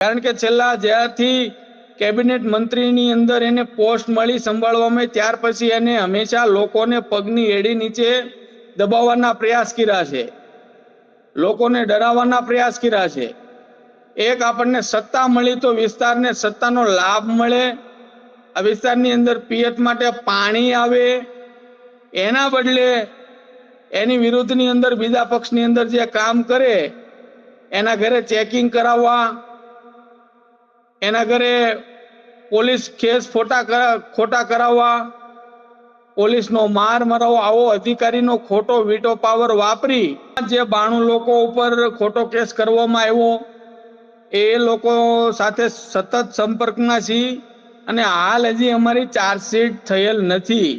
કારણ કે છેલ્લા જ્યારથી કેબિનેટ મંત્રીની અંદર એને પોસ્ટ મળી સંભાળવામાં ત્યાર પછી એને હંમેશા લોકોને પગની એડી નીચે દબાવવાના પ્રયાસ કર્યા છે. લોકોને ડરાવવાના પ્રયાસ કર્યા છે. એક આપણને સત્તા મળી તો વિસ્તારને સત્તાનો લાભ મળે. આ વિસ્તારની અંદર પિયત માટે પાણી આવે. એના બદલે એની વિરુદ્ધની અંદર બીજા પક્ષની અંદર જે કામ કરે, એના ઘરે ચેકિંગ કરાવવા એના ઘરે પોલીસ કેસ ખોટા ખોટા કરાવવા, પોલીસનો માર મરાવો, આવો અધિકારીનો ખોટો વીટો પાવર વાપરી, જે બાણું લોકો ઉપર ખોટો કેસ કરવામાં આવ્યો, એ લોકો સાથે સતત સંપર્કમાં છીએ અને હાલ હજી અમારી ચાર્જશીટ થયેલ નથી.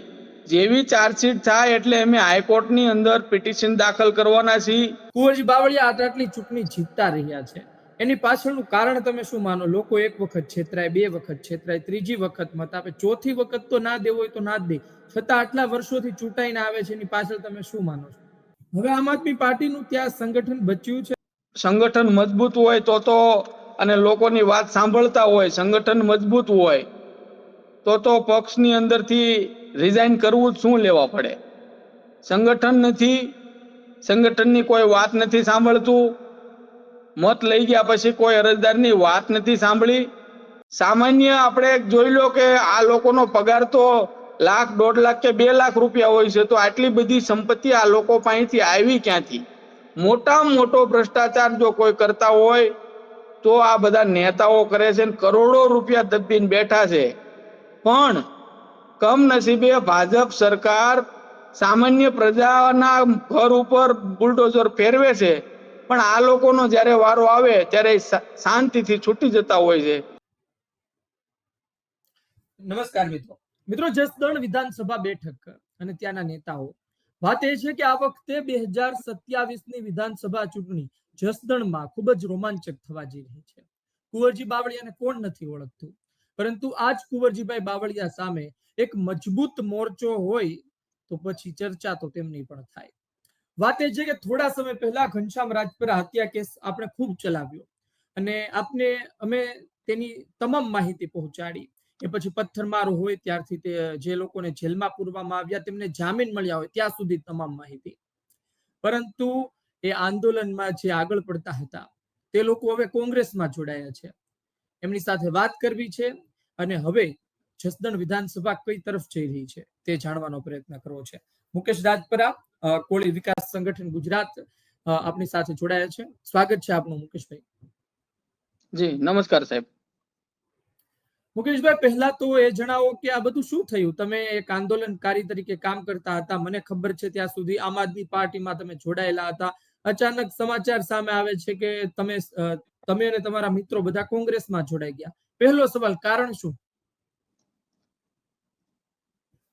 જેવી ચાર્જશીટ થાય એટલે અમે હાઈકોર્ટની અંદર પિટિશન દાખલ કરવાના છીએ કુંવરજી બાવળિયા આટ આટલી ચૂંટણી જીતતા રહ્યા છે. એની પાછળનું કારણ તમે શું માનો? લોકો એક વખત છેતરાય, બે વખત છેતરાય, ત્રીજી વખત મત આપે, ચોથી વખત તો ના દેવો હોય તો ના જ દે. છતાં આટલા વર્ષોથી ચૂંટાઈને આવે છે, એની પાછળ તમે શું માનો છો? હવે આમ આદમી પાર્ટીનું ત્યાં સંગઠન બચ્યું છે. સંગઠન મજબૂત હોય તો તો અને લોકોની વાત સાંભળતા હોય, સંગઠન મજબૂત હોય, તો તો પક્ષની અંદરથી રિઝાઇન કરવું જ શું લેવા પડે? સંગઠન નથી, સંગઠનની કોઈ વાત નથી સાંભળતું મત લઈ ગયા પછી કોઈ અરજદારની વાત નથી સાંભળી. સામાન્ય આપણે જોઈ લો કે આ લોકોનો પગાર તો લાખ, દોઢ લાખ કે બે લાખ રૂપિયા હોય છે, તો આટલી બધી સંપત્તિ આ લોકો પાસેથી આવી ક્યાંથી? મોટામાં મોટો ભ્રષ્ટાચાર જો કોઈ કરતા હોય, તો આ બધા નેતાઓ કરે છે ને કરોડો રૂપિયા દબીને બેઠા છે. પણ કમનસીબે ભાજપ સરકાર સામાન્ય પ્રજાના ઘર ઉપર બુલડોઝર ફેરવે છે. પણ આ લોકોનો જ્યારે વારો આવે, ત્યારે શાંતિથી છૂટી જતા હોય છે. નમસ્કાર મિત્રો. મિત્રો, જસદણ વિધાનસભા બેઠક અને ત્યાંના નેતાઓ. વાત એ છે કે આ વખતે બે હજાર સત્યાવીસની વિધાનસભા ચૂંટણી જસદણમાં ખૂબ જ રોમાંચક થવા જઈ રહી છે. કુંવરજી બાવળિયાને કોણ નથી ઓળખતું? પરંતુ આજ કુંવરજીભાઈ બાવળિયા સામે એક મજબૂત મોરચો હોય તો પછી ચર્ચા તો તેમની પણ થાય. વાત એ છે કે થોડા સમય પહેલા ઘનશ્યામ રાજપરા હત્યા કેસ આપણે ખૂબ ચલાવ્યો. અને આપને અમે તેની તમામ માહિતી પહોંચાડી. એ પછી પથ્થરમારો હોય ત્યારથી તે, જે લોકોને જેલમાં પૂરવામાં આવ્યા, તેમને જામીન મળ્યા હોય ત્યાં સુધી તમામ માહિતી. પરંતુ એ આંદોલનમાં જે આગળ પડતા હતા, તે લોકો હવે કોંગ્રેસમાં જોડાયા છે. એમની સાથે વાત કરવી છે અને હવે જસદણ વિધાનસભા કઈ તરફ જઈ રહી છે તે જાણવાનો પ્રયત્ન કરવો છે. મુકેશ રાજપરા કોળી વિકાસ સંગઠન ગુજરાત આપની સાથે જોડાયા છે. સ્વાગત છે આપનું મુકેશભાઈ. જી નમસ્કાર સાહેબ. મુકેશભાઈ પહેલા તો એ જણાવો કે આ બધું શું થયું? તમે એક આંદોલનકારી તરીકે કામ કરતા હતા. મને ખબર છે ત્યાં સુધી આમ આદમી પાર્ટીમાં તમે જોડાયેલા હતા. અચાનક સમાચાર સામે આવે છે કે તમે તમે અને તમારા મિત્રો બધા કોંગ્રેસમાં જોડાઈ ગયા. પહેલો સવાલ કારણ શું?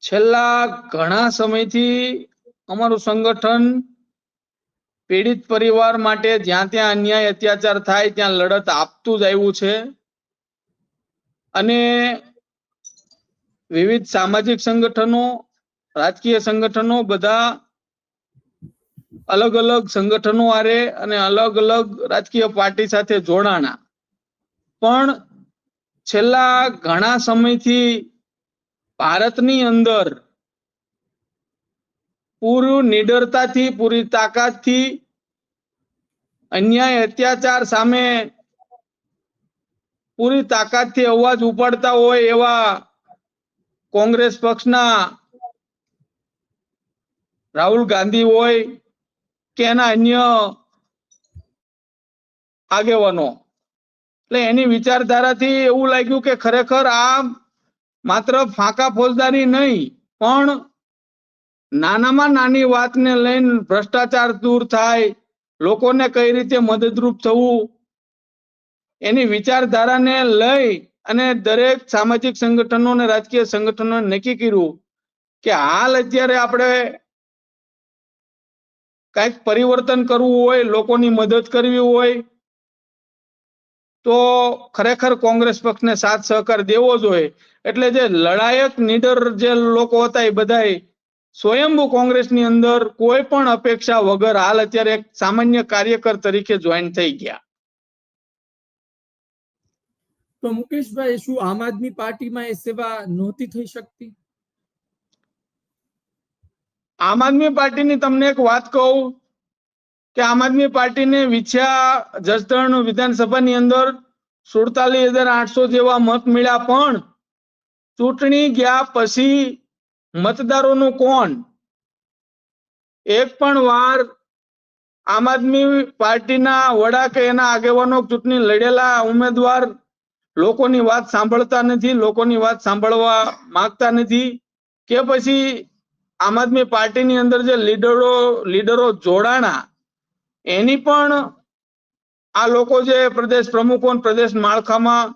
છેલ્લા ઘણા સમયથી અમારું સંગઠન પીડિત પરિવાર માટે જ્યાં ત્યાં અન્યાય, અત્યાચાર થાય, ત્યાં લડત આપતું જ આવ્યું છે. અને વિવિધ સામાજિક સંગઠનો, રાજકીય સંગઠનો બધા અલગ અલગ સંગઠનો આરે અને અલગ અલગ રાજકીય પાર્ટી સાથે જોડાણા. પણ છેલ્લા ઘણા સમયથી ભારતની અંદર પૂરું નિડરતાથી, પૂરી તાકાતથી અન્યાય, અત્યાચાર સામે પૂરી તાકાતથી અવાજ ઉપાડતા હોય એવા કોંગ્રેસ પક્ષના રાહુલ ગાંધી હોય કે એના અન્ય આગેવાનો. એટલે એની વિચારધારાથી એવું લાગ્યું કે ખરેખર આ માત્ર ફાંકા ફોજદારી નહીં, પણ નાનામાં નાની વાતને લઈને ભ્રષ્ટાચાર દૂર થાય, લોકોને કઈ રીતે મદદરૂપ થવું, એની વિચારધારાને લઈ અને દરેક સામાજિક સંગઠનો અને રાજકીય સંગઠનો નક્કી કર્યું કે હાલ અત્યારે આપણે કંઈક પરિવર્તન કરવું હોય, લોકોની મદદ કરવી હોય, તો ખરેખર કોંગ્રેસ પક્ષને સાથ સહકાર દેવો જોઈએ. એટલે જે લડાયક નીડર જે લોકો હતા એ બધાય સ્વયંભૂ કોંગ્રેસની અંદર કોઈ પણ અપેક્ષા વગર હાલ અત્યારે એક સામાન્ય કાર્યકર તરીકે જોઈન થઈ ગયા. તો મુકેશભાઈ શું આમ આદમી પાર્ટીમાં એ સેવા નહોતી થઈ શકતી? આમ આદમી પાર્ટીની તમને એક વાત કહું કે આમ આદમી પાર્ટીને વિછ્યા જસદણ વિધાનસભાની અંદર સુડતાલીસ હજાર આઠસો જેવા મત મળ્યા પણ ચૂંટણી ગયા પછી મતદારોનું કોણ? એક પણ વાર આમ આદમી પાર્ટીના વડા કે એના આગેવાનો ચૂંટણી લડેલા ઉમેદવાર લોકોની વાત સાંભળતા નથી, લોકોની વાત સાંભળવા માંગતા નથી કે પછી આમ આદમી પાર્ટીની અંદર જે લીડરો લીડરો જોડાણા, એની પણ આ લોકો જે પ્રદેશ પ્રમુખો પ્રદેશ માળખામાં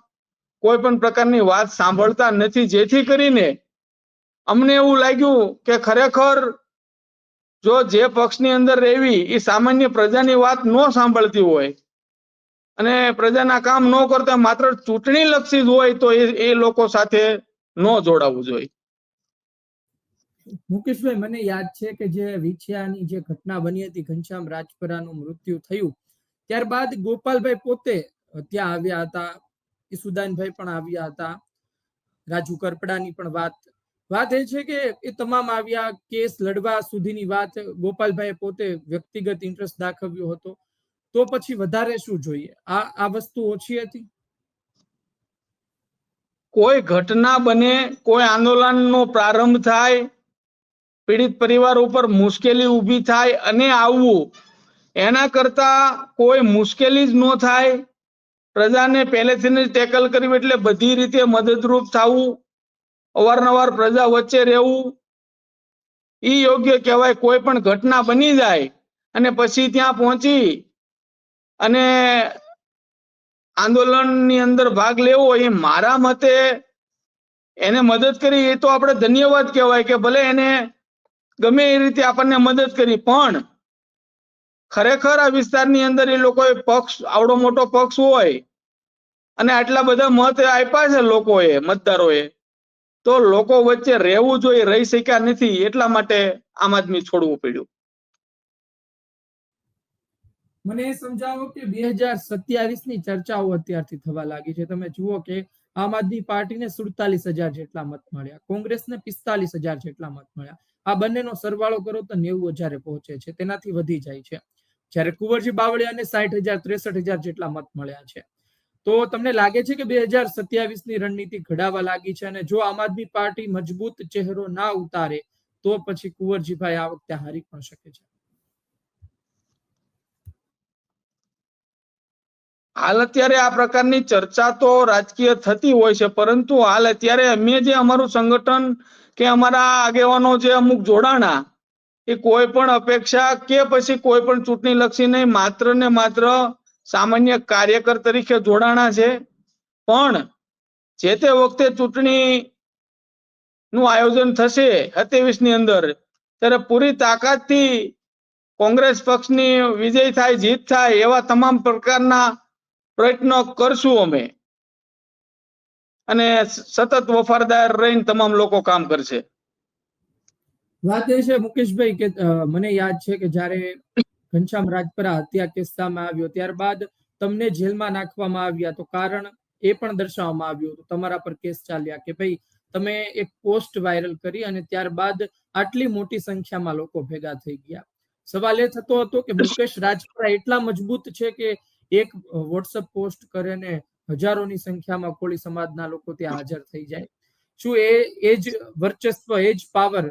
કોઈ પણ પ્રકારની વાત સાંભળતા નથી. જેથી કરીને અમને એવું લાગ્યું કે ખરેખર જો જે પક્ષની અંદર રહેવી એ સામાન્ય પ્રજાની વાત ન સાંભળતી હોય અને પ્રજાના કામ ન કરતા માત્ર ચૂંટણી લક્ષી હોય તો એ લોકો સાથે ન જોડાવું જોઈએ. મુકેશભાઈ, મને યાદ છે કે જે વિછિયાની જે ઘટના બની હતી, ઘનશ્યામ રાજપરાનું મૃત્યુ થયું, ત્યારબાદ ગોપાલભાઈ પોતે ત્યાં આવ્યા હતા, ઈસુદાનભાઈ પણ આવ્યા હતા, રાજુ કરપડાની પણ વાત વાત એ છે કે એ તમામ આવ્યા કેસ લડવા સુધીની વાત ગોપાલભાઈએ પોતે વ્યક્તિગત ઇન્ટરેસ્ટ દાખવ્યો હતો. તો પછી વધારે શું જોઈએ? આ આ વસ્તુ ઓછી હતી? કોઈ ઘટના બને, કોઈ આંદોલનનો પ્રારંભ થાય, પીડિત પરિવાર ઉપર મુશ્કેલી ઊભી થાય અને આવવું, એના કરતા કોઈ મુશ્કેલી જ ન થાય. પ્રજાને પહેલેથી જ ટેકલ કરવી એટલે બધી રીતે મદદરૂપ થવું. અવારનવાર પ્રજા વચ્ચે રહેવું ઈ યોગ્ય કહેવાય કોઈ પણ ઘટના બની જાય અને પછી ત્યાં પહોંચી અને આંદોલનની અંદર ભાગ લેવો એ મારા મતે એને મદદ કરી, એ તો આપણે ધન્યવાદ કહેવાય કે ભલે એને ગમે એ રીતે આપણને મદદ કરી, પણ ખરેખર આ વિસ્તારની અંદર એ લોકોએ પક્ષ, આવડો મોટો પક્ષ હોય અને આટલા બધા મત આપ્યા છે લોકોએ, મતદારોએ. તો લોકો વચ્ચે રહેવું જોઈએ, રહી શક્યા નથી, એટલા માટે આમ આદમી છોડવું પડ્યું. મને એ સમજાવો કે બે હજાર સત્યાવીસની ચર્ચાઓ અત્યારથી થવા લાગી છે. તમે જુઓ કે આમ આદમી પાર્ટીને સુડતાલીસ હજાર જેટલા મત મળ્યા. કોંગ્રેસને પિસ્તાલીસ હજાર જેટલા મત મળ્યા. આ બંનેનો સરવાળો કરો તો નેવું હજારે પહોંચે છે. તેનાથી વધી જાય છે. જ્યારે કુંવરજી બાવળિયાને સાઠ હજાર, ત્રેસઠ હજાર જેટલા મત મળ્યા છે. તો તમને લાગે છે કે બે હજાર સત્યાવીસની રણનીતિ ઘડાવા લાગી છે અને જો આમ આદમી પાર્ટી મજબૂત ચહેરો ના ઉતારે, તો પછી કુંવરજીભાઈ આ વખતે હારી પણ શકે છે. હાલ અત્યારે આ પ્રકારની ચર્ચા તો રાજકીય થતી હોય છે, પરંતુ હાલ અત્યારે અમે જે અમારું સંગઠન કે અમારા આગેવાનો જે અમુક જોડાણા, એ કોઈ પણ અપેક્ષા કે પછી કોઈ પણ ચૂંટણી લક્ષી નહીં, માત્ર ને માત્ર સામાન્ય કાર્યકર તરીકે જોડાણા છે. પણ જે તે વખતે ચૂંટણી નું આયોજન થશે સત્યાવીસની અંદર, ત્યારે પૂરી તાકાતથી કોંગ્રેસ પક્ષની વિજય થાય, જીત થાય એવા તમામ પ્રકારના પ્રયત્નો કરશું અમે. અને સતત વફાદાર રહીને તમામ લોકો કામ કરશે. વાત એ છે મુકેશભાઈ, કે મને યાદ છે કે જ્યારે ઘનશ્યામ રાજપરા હત્યા કિસ્સામાં આવ્યો. ત્યારબાદ તમને જેલમાં નાખવામાં આવ્યા તો કારણ એ પણ દર્શાવવામાં આવ્યું હતું. તમારા પર કેસ ચાલ્યા કે ભાઈ તમે એક પોસ્ટ વાયરલ કરી અને ત્યારબાદ આટલી મોટી સંખ્યામાં લોકો ભેગા થઈ ગયા. સવાલ એ થતો હતો કે મુકેશ રાજપરા એટલા મજબૂત છે કે એક વોટ્સઅપ પોસ્ટ કરે ને હજારોની સંખ્યામાં કોળી સમાજના લોકો ત્યાં હાજર થઈ જાય. શું એ એ જ વર્ચસ્વ, એ જ પાવર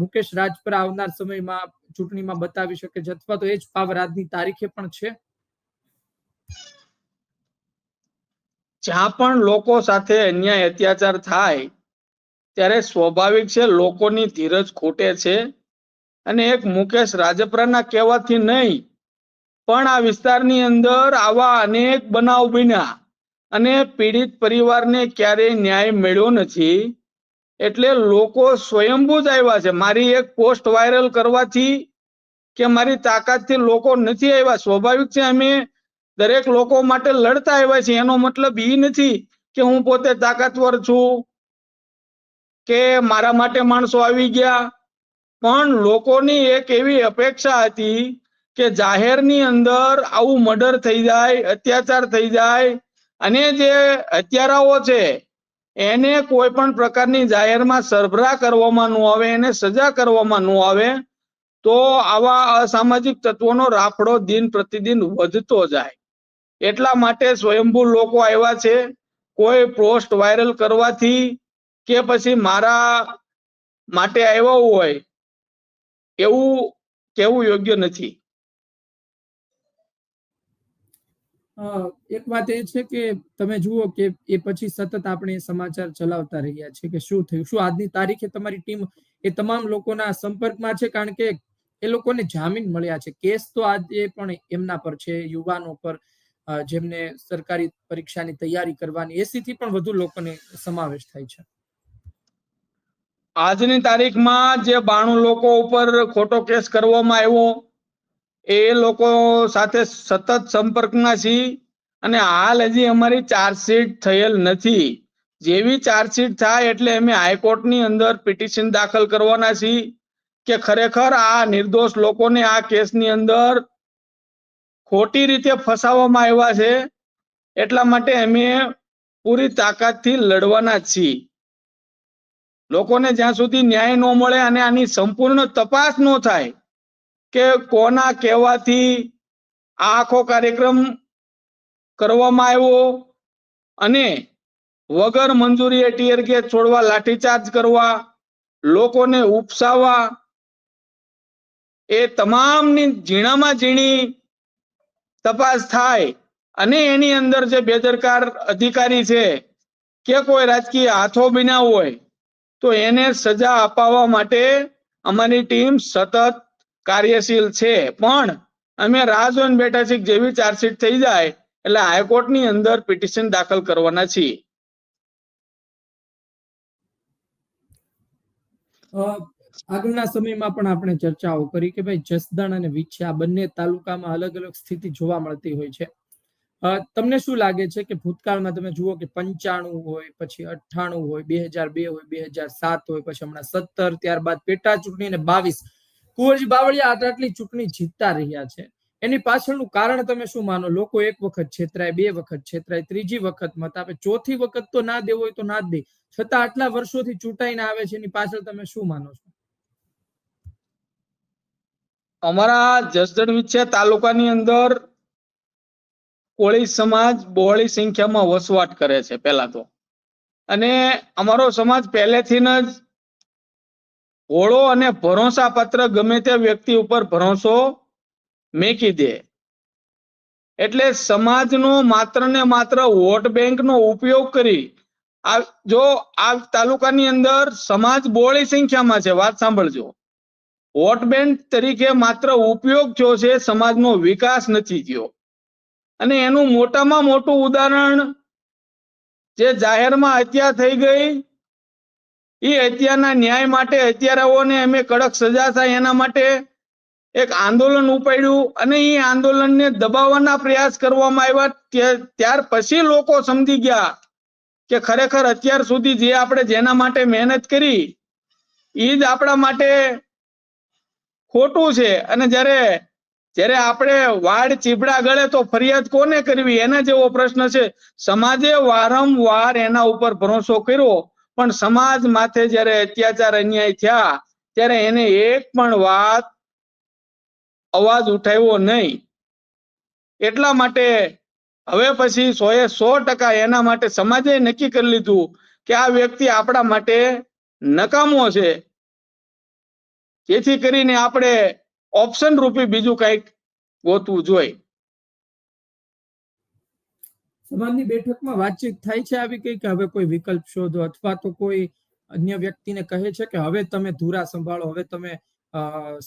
મુકેશ રાજપરા આવનાર સમયમાં ચૂંટણીમાં બતાવી શકે છે અથવા તો એ જ પાવર આજની તારીખે પણ છે? જ્યાં પણ લોકો સાથે અન્યાય, અત્યાચાર થાય, ત્યારે સ્વાભાવિક છે લોકોની ધીરજ ખૂટે છે અને એક મુકેશ રાજપરાના કહેવાથી નહીં, પણ આ વિસ્તારની અંદર આવા અનેક બનાવ બન્યા અને પીડિત પરિવારને ક્યારેય ન્યાય મળ્યો નથી. એટલે લોકો સ્વયંભૂ જ આવ્યા છે. મારી એક પોસ્ટ વાયરલ કરવાથી કે મારી તાકાતથી લોકો નથી આવ્યા. સ્વાભાવિક છે, અમે દરેક લોકો માટે લડતા આવ્યા છે એનો મતલબ એ નથી કે હું પોતે તાકાતવર છું કે મારા માટે માણસો આવી ગયા. પણ લોકોની એક એવી અપેક્ષા હતી કે જાહેરની અંદર આવું મર્ડર થઈ જાય, અત્યાચાર થઈ જાય. અને જે હત્યારાઓ છે એને કોઈ પણ પ્રકારની જાહેરમાં સરભરા કરવામાં ન આવે, એને સજા કરવામાં ન આવે, તો આવા અસામાજિક તત્વોનો રાફડો દિન પ્રતિદિન વધતો જાય. એટલા માટે સ્વયંભૂ લોકો આવ્યા છે, કોઈ પોસ્ટ વાયરલ કરવાથી કે પછી મારા માટે આવ્યા હોય, એવું કેવું યોગ્ય નથી. એક વાત એ છે કે તમે જુઓ કે એ પછી સતત આપણે સમાચાર ચલાવતા રહ્યા છે કે શું થયું, શું આજની તારીખે તમારી ટીમ એ તમામ લોકોના સંપર્કમાં છે? કારણ કે એ લોકોને જામીન મળ્યા છે. કેસ તો આજે પણ એમના પર છે, યુવાનો પર જેમને સરકારી પરીક્ષાની તૈયારી કરવાની, એસીથી પણ વધુ લોકોને સમાવેશ થાય છે. આજની તારીખમાં જે બાણું લોકો ઉપર ખોટો કેસ કરવામાં આવ્યો એ લોકો સાથે સતત સંપર્કમાં છીએ અને હાલ હજી અમારી ચાર્જશીટ થયેલ નથી. જેવી ચાર્જશીટ થાય એટલે અમે હાઈકોર્ટની અંદર પિટિશન દાખલ કરવાના છીએ કે ખરેખર આ નિર્દોષ લોકોને આ કેસની અંદર ખોટી રીતે ફસાવવામાં આવ્યા છે, એટલા માટે અમે પૂરી તાકાતથી લડવાના છીએ. લોકોને જ્યાં સુધી ન્યાય ન મળે અને આની સંપૂર્ણ તપાસ ન થાય કે કોના કહેવાથી આ આખો કાર્યક્રમ કરવામાં આવ્યો અને વગર મંજૂરીએ ટીયર ગેસ છોડવા, લાઠીચાર્જ કરવા, લોકોને ઉપસાવવા, એ તમામની ઝીણામાં ઝીણી તપાસ થાય અને એની અંદર જે બેદરકાર અધિકારી છે, કે કોઈ રાજકીય હાથો બિના હોય, તો એને સજા અપાવવા માટે અમારી ટીમ સતત કાર્યશીલ છે. પણ અમે રાહ બેઠા છીએ જેવી ચાર્જશીટ થઈ જાય, એટલે હાઈકોર્ટની અંદર પિટિશન દાખલ કરવાના છીએ. આગળના સમયમાં પણ આપણે ચર્ચાઓ કરી કે ભાઈ જસદણ અને વિછા બંને તાલુકામાં અલગ અલગ સ્થિતિ જોવા મળતી હોય છે. તમને શું લાગે છે કે ભૂતકાળમાં તમે જુઓ કે પંચાણું હોય, પછી અઠ્ઠાણું હોય, બે હજાર બે હોય, બે હજાર સાત હોય, પછી હમણાં સત્તર, ત્યારબાદ પેટા ચૂંટણી અને બાવીસ કુંવરજી બાવળિયા આટ આટલી ચૂંટણી જીતતા રહ્યા છે. એની પાછળનું કારણ તમે શું માનો? લોકો એક વખત છેતરાય, બે વખત છેતરાય, ત્રીજી વખત મત આપે, ચોથી વખત તો ના દેવો હોય તો ના દે. છતાં આટલા વર્ષોથી ચૂંટાઈને આવે છે, એની પાછળ તમે શું માનો છો? અમારા જસદણ વિછિયા તાલુકાની અંદર કોળી સમાજ બહોળી સંખ્યામાં વસવાટ કરે છે પહેલા તો. અને અમારો સમાજ પહેલેથી જ હોળો અને ભરોસા પત્ર ગમે તે વ્યક્તિ ઉપર ભરોસો મેકી દે. એટલે સમાજનો માત્ર ને માત્ર વોટ બેંકનો ઉપયોગ કરી આ જો આ તાલુકાની અંદર સમાજ બોળી સંખ્યામાં છે, વાત સાંભળજો. વોટ બેંક તરીકે માત્ર ઉપયોગ થયો છે, સમાજનો વિકાસ નથી થયો. અને એનું મોટામાં મોટું ઉદાહરણ જે જાહેરમાં હત્યા થઈ ગઈ એ હત્યાના ન્યાય માટે હત્યારાઓને અમે કડક સજા થાય એના માટે એક આંદોલન ઉપાડ્યું અને એ આંદોલનને દબાવવાના પ્રયાસ કરવામાં આવ્યા ત્યાર પછી લોકો સમજી ગયા કે ખરેખર અત્યાર સુધી જે આપણે જેના માટે મહેનત કરી એ જ આપણા માટે ખોટું છે. અને જ્યારે જ્યારે આપણે વાડ ચીબડા ગળે તો ફરિયાદ કોને કરવી? એના જેવો પ્રશ્ન છે. સમાજે વારંવાર એના ઉપર ભરોસો કર્યો. પણ સમાજ માથે જ્યારે અત્યાચાર અન્યાય થયા, ત્યારે એને એક પણ વાત અવાજ ઉઠાવ્યો નહીં. એટલા માટે હવે પછી સો એ સો ટકા એના માટે સમાજે નક્કી કરી લીધું કે આ વ્યક્તિ આપણા માટે નકામો છે. જેથી કરીને આપણે ઓપ્શન રૂપી બીજું કંઈક ગોતવું જોઈએ. સમાજની બેઠકમાં વાતચીત થાય છે આવી કઈ કે હવે કોઈ વિકલ્પ શોધો અથવા તો કોઈ અન્ય વ્યક્તિને કહે છે કે હવે તમે ધુરા સંભાળો, હવે તમે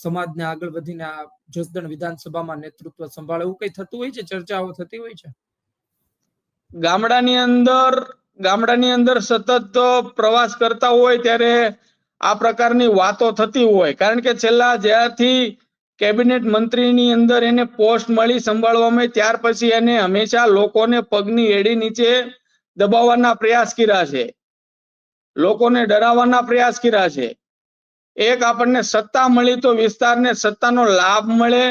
સમાજને આગળ વધીને આ જસદણ વિધાનસભામાં નેતૃત્વ સંભાળો, એવું કઈ થતું હોય છે? ચર્ચાઓ થતી હોય છે? ગામડાની અંદર ગામડાની અંદર સતત પ્રવાસ કરતા હોય ત્યારે આ પ્રકારની વાતો થતી હોય. કારણ કે છેલ્લા જ્યારથી કેબિનેટ મંત્રીની અંદર એને પોસ્ટ મળી સંભાળવામાં ત્યાર પછી એને હંમેશા લોકોને પગની એડી નીચે દબાવવાના પ્રયાસ કર્યા છે. લોકોને ડરાવવાના પ્રયાસ કર્યા છે. એક આપણને સત્તા મળી તો વિસ્તારને સત્તાનો લાભ મળે.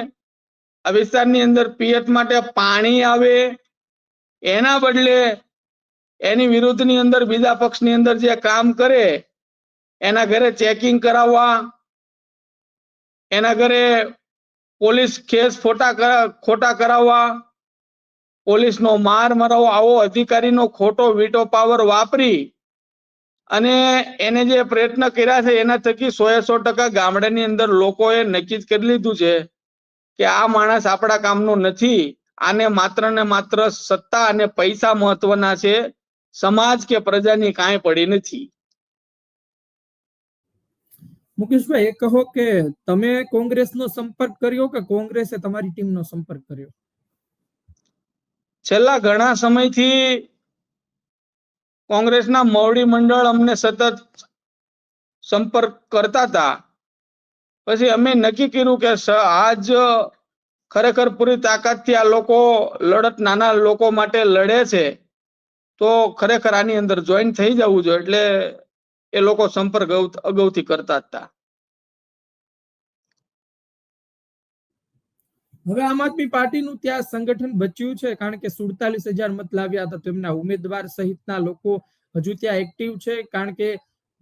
આ વિસ્તારની અંદર પિયત માટે પાણી આવે. એના બદલે એની વિરુદ્ધની અંદર બીજા પક્ષની અંદર જે કામ કરે, એના ઘરે ચેકિંગ કરાવવા, એના ઘરે પોલીસ કેસ ખોટા ખોટા કરાવવા, પોલીસનો માર મરાવો, આવો અધિકારીનો ખોટો વીટો પાવર વાપરી અને એને જે પ્રયત્ન કર્યા છે, એના થકી સો સો ટકા ગામડાની અંદર લોકોએ નક્કી કરી લીધું છે કે આ માણસ આપણા કામનો નથી. આને માત્ર ને માત્ર સત્તા અને પૈસા મહત્વના છે. સમાજ કે પ્રજાની કાંઈ પડી નથી. મુકેશભાઈ, એ કહો કે તમે કોંગ્રેસનો સંપર્ક કર્યો કે કોંગ્રેસે તમારી ટીમનો સંપર્ક કર્યો? છેલ્લા ઘણા સમયથી કોંગ્રેસના મોવડી મંડળ અમને સતત સંપર્ક કરતા હતા. પછી અમે નક્કી કર્યું કે આજ ખરેખર પૂરી તાકાતથી આ લોકો લડત, નાના લોકો માટે લડે છે, તો ખરેખર આની અંદર જોઈન થઈ જવું જોઈએ. એટલે એ લોકો સંપર્ક અગાઉથી કરતા હતા હવે આમ આદમી પાર્ટીનું ત્યાં સંગઠન બચ્યું છે, કારણ કે સુડતાલીસ હજાર મત લાવ્યા હતા તેમના ઉમેદવાર સહિતના લોકો હજુ ત્યાં એક્ટિવ છે, કારણ કે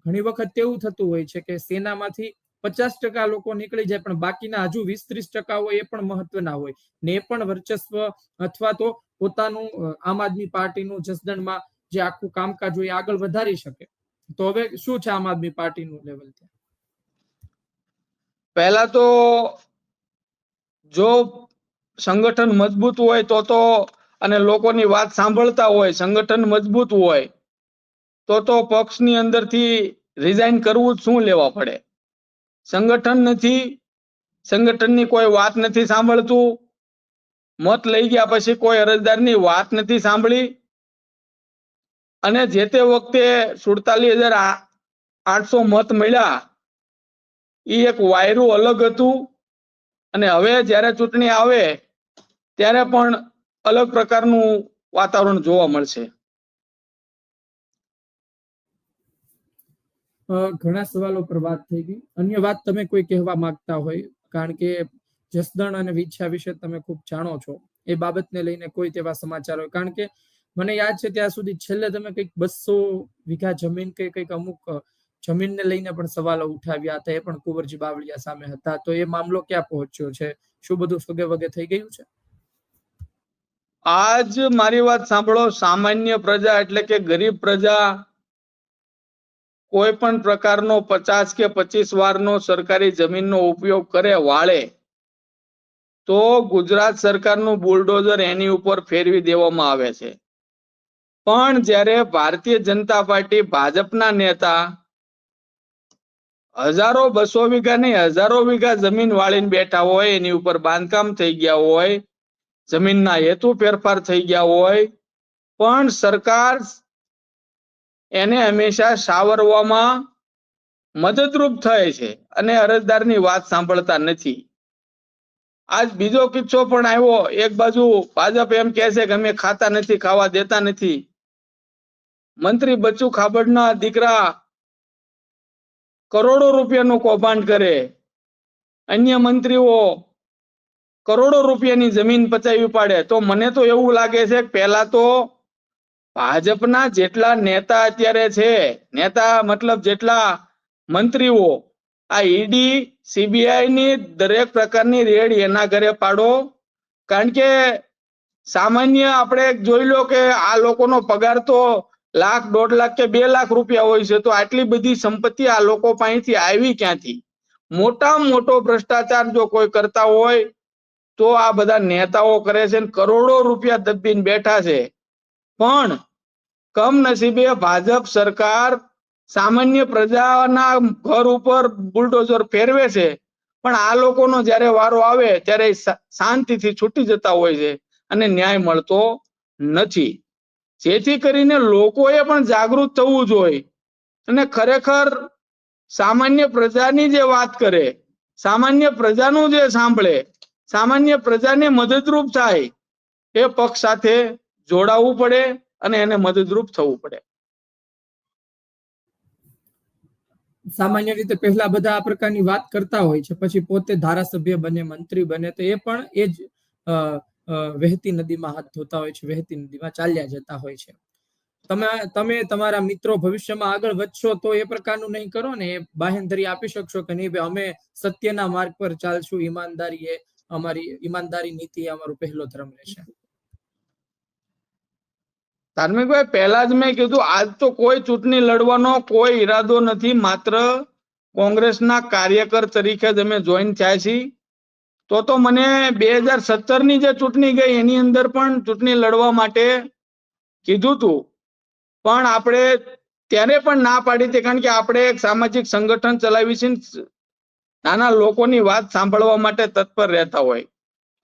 ઘણી વખત તેવું થતું હોય છે કે સેનામાંથી પચાસ ટકા લોકો નીકળી જાય, પણ બાકીના હજુ વીસ ત્રીસ ટકા હોય એ પણ મહત્વના હોય. ને એ પણ વર્ચસ્વ અથવા તો પોતાનું આમ આદમી પાર્ટીનું જસદણમાં જે આખું કામકાજ હોય આગળ વધારી શકે. તો હવે શું છે આમ આદમી પાર્ટીનું લેવલ પહેલા તો જો સંગઠન મજબૂત હોય તો તો અને લોકોની વાત સાંભળતા હોય, સંગઠન મજબૂત હોય, તો તો પક્ષની અંદરથી રિઝાઇન કરવું જ શું લેવા પડે? સંગઠન નથી, સંગઠનની કોઈ વાત નથી સાંભળતું. મત લઈ ગયા પછી કોઈ અરજદારની વાત નથી સાંભળી. અને જે તે વખતે સુડતાલીસ હજાર આઠસો મત મળ્યા એ એક વાયરું અલગ હતું. અને હવે જ્યારે ચૂંટણી આવે, ત્યારે પણ અલગ પ્રકારનું વાતાવરણ જોવા મળશે. ઘણા સવાલો પર વાત થઈ ગઈ. અન્ય વાત તમે કોઈ કહેવા માંગતા હોય, કારણ કે જસદણ અને વિછા વિશે તમે ખૂબ જાણો છો. એ બાબતને લઈને કોઈ તેવા સમાચાર હોય. કારણ કે મને યાદ છે ત્યાં સુધી છેલ્લે તમે કંઈક બસો વીઘા જમીન કે કંઈક અમુક જમીનને લઈને પણ સવાલો ઉઠાવ્યા હતા, એ પણ કુંવરજી બાવળિયા સામે હતા. તો એ મામલો ક્યાં પહોંચ્યો છે? શું બધું ફગે વગે થઈ ગયું છે? આજ મારી વાત સાંભળો, સામાન્ય પ્રજા એટલે કે ગરીબ પ્રજા કોઈ પણ પ્રકારનો પચાસ કે પચીસ વારનો સરકારી જમીનનો ઉપયોગ કરે, વાળે, તો ગુજરાત સરકારનું બુલડોઝર એની ઉપર ફેરવી દેવામાં આવે છે. પણ જ્યારે ભારતીય જનતા પાર્ટી ભાજપના નેતા હજારો બસો વીઘા નહીં, હજારો વીઘા જમીન વાળીને બેઠા હોય, એની ઉપર બાંધકામ થઈ ગયા હોય, જમીનના હેતુ ફેરફાર થઈ ગયા હોય, પણ સરકાર એને હંમેશા સાવરવામાં મદદરૂપ થાય છે અને અરજદારની વાત સાંભળતા નથી. આજ બીજો કિસ્સો પણ આવ્યો. એક બાજુ ભાજપ એમ કહે છે કે અમે ખાતા નથી, ખાવા દેતા નથી. મંત્રી બચ્ચુ ખાબડના દીકરા કરોડો રૂપિયાનું કૌભાંડ કરે. અન્ય મંત્રીઓ કરોડો રૂપિયાની જમીન પચાવી પાડે તો મને તો એવું લાગે છે પહેલા તો ભાજપના જેટલા નેતા અત્યારે છે, નેતા મતલબ જેટલા મંત્રીઓ, આ ઈડી સીબીઆઈ ની દરેક પ્રકારની રેડ એના ઘરે પાડો. કારણ કે સામાન્ય આપણે જોઈ લો કે આ લોકોનો પગાર તો લાખ, દોઢ લાખ કે બે લાખ રૂપિયા હોય છે, તો આટલી બધી સંપત્તિ આ લોકો પાસેથી આવી ક્યાંથી? મોટામાં મોટો ભ્રષ્ટાચાર જો કોઈ કરતા હોય, તો આ બધા નેતાઓ કરે છે કરોડો રૂપિયા દબીને બેઠા છે. પણ કમનસીબે ભાજપ સરકાર સામાન્ય પ્રજાના ઘર ઉપર બુલડોઝર ફેરવે છે. પણ આ લોકોનો જ્યારે વારો આવે, ત્યારે શાંતિથી છૂટી જતા હોય છે અને ન્યાય મળતો નથી. જેથી કરીને લોકોએ પણ જાગૃત થવું જોઈએ. અને ખરેખર સામાન્ય પ્રજાની જે વાત કરે, સામાન્ય પ્રજાનું જે સાંભળે, સામાન્ય પ્રજાને મદદરૂપ થાય, એ પક્ષ સાથે જોડાવવું પડે અને એને મદદરૂપ થવું પડે. સામાન્ય રીતે પહેલા બધા આ પ્રકારની વાત કરતા હોય છે, પછી પોતે ધારાસભ્ય બને, મંત્રી બને, તો એ પણ એ જ વહેતી નદીમાં હાથ ધોતા હોય છે, વહેતી નદીમાં ચાલ્યા જતા હોય છે. તમે તમે તમારા મિત્રો ભવિષ્યમાં આગળ વધશો તો એ પ્રકારનું નહીં કરો ને, એ બાહેંધરી આપી શકશો કે નહીં અમે સત્યના માર્ગ પર ચાલશું ઈમાનદારી એ અમારી, ઈમાનદારી નીતિ અમારો પહેલો ધર્મ રહેશે. ધાર્મિકભાઈ પહેલા જ મેં કીધું, આજ તો કોઈ ચૂંટણી લડવાનો કોઈ ઈરાદો નથી, માત્ર કોંગ્રેસના કાર્યકર તરીકે જ અમે જોઈન થયા છીએ. તો તો મને બે હજાર સત્તરની જે ચૂંટણી ગઈ એની અંદર પણ ચૂંટણી લડવા માટે કીધું હતું પણ આપણે ત્યારે પણ ના પાડી હતી કારણ કે આપણે એક સામાજિક સંગઠન ચલાવી છીએ નાના લોકોની વાત સાંભળવા માટે તત્પર રહેતા હોય.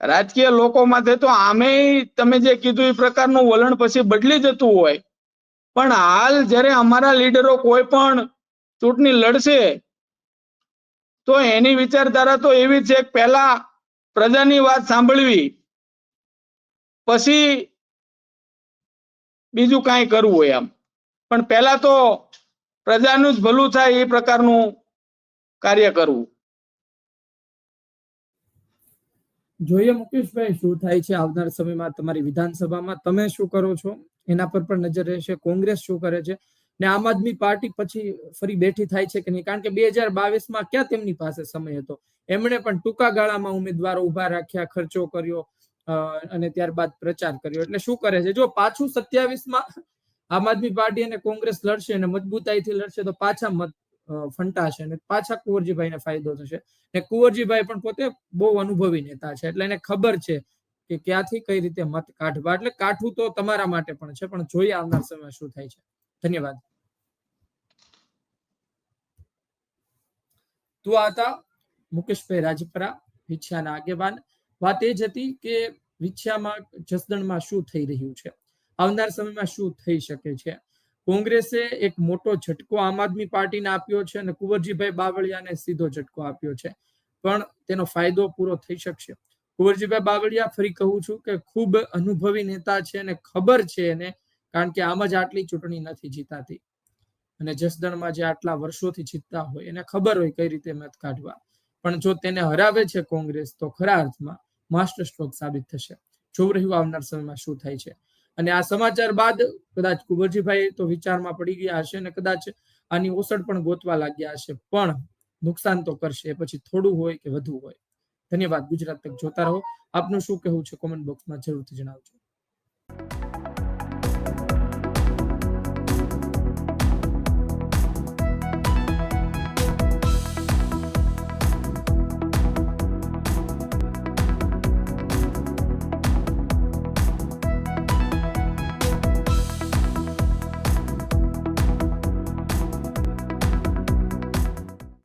રાજકીય લોકો માટે તો આમે તમે જે કીધું એ પ્રકારનું વલણ પછી બદલી જતું હોય. પણ હાલ જ્યારે અમારા લીડરો કોઈ પણ ચૂંટણી લડશે, તો એની વિચારધારા તો એવી છે કે પહેલા પ્રજાની વાત સાંભળવી, પછી બીજું કાંઈ કરવું હોય એમ પણ પહેલા તો પ્રજાનું જ ભલું થાય એ પ્રકારનું કાર્ય કરવું. જોઈએ મુકેશભાઈ, શું થાય છે આવનાર સમયમાં તમારી વિધાનસભામાં? તમે શું કરો છો? એના પર પણ નજર રહેશે. કોંગ્રેસ શું કરે છે? ને આમ આદમી પાર્ટી પછી ફરી બેઠી થાય છે કે નહીં? કારણ કે બે હજાર બાવીસમાં ક્યાં તેમની પાસે સમય હતો? એમણે પણ ટૂંકા ગાળામાં ઉમેદવારો ઊભા રાખ્યા, ખર્ચો કર્યો અને ત્યારબાદ પ્રચાર કર્યો. એટલે શું કરે છે? જો પાછું સત્યાવીસમાં આમ આદમી પાર્ટી અને કોંગ્રેસ લડશે અને મજબૂતાઈથી લડશે તો પાછા મત ફંટાશે અને પાછા કુંવરજીભાઈને ફાયદો થશે. ને કુંવરજીભાઈ પણ પોતે બહુ અનુભવી નેતા છે. એટલે એને ખબર છે કે ક્યાંથી કઈ રીતે મત કાઢવા. એટલે કાઠું તો તમારા માટે પણ છે, પણ જોઈએ આવનાર સમય શું થાય છે. ધન્યવાદ. તો આ હતા મુકેશભાઈ રાજપરા, વિછ્યાના આગેવાન. વાત એ જ હતી કે વિછ્યામાં જસદણમાં શું થઈ રહ્યું છે? આવનાર સમયમાં શું થઈ શકે છે? કોંગ્રેસે એક મોટો ઝટકો આમ આદમી પાર્ટીને આપ્યો છે અને કુંવરજીભાઈ બાવળિયાને સીધો ઝટકો આપ્યો છે. પણ તેનો ફાયદો પૂરો થઈ શકશે. કુંવરજીભાઈ બાવળિયા, ફરી કહું છું કે ખૂબ અનુભવી નેતા છે અને ખબર છે એને કારણ કે આમ જ આટલી ચૂંટણી નથી જીતાતી. અને જસદણમાં જે આટલા વર્ષોથી જીતતા હોય, એને ખબર હોય કઈ રીતે મત કાઢવા. પણ જો તેને હરાવે છે કોંગ્રેસ, તો ખરા અર્થમાં માસ્ટર સ્ટ્રોક સાબિત થશે. જોવું રહ્યું આવનાર સમયમાં શું થાય છે. અને આ સમાચાર બાદ કદાચ કુંવરજીભાઈ તો વિચારમાં પડી ગયા હશે અને કદાચ આની ઓસડ પણ ગોતવા લાગ્યા હશે. પણ નુકસાન તો કરશે. પછી થોડું હોય કે વધુ હોય. ધન્યવાદ. ગુજરાત તક જોતા રહો. આપનું શું કહેવું છે કોમેન્ટ બોક્સમાં જરૂરથી જણાવજો.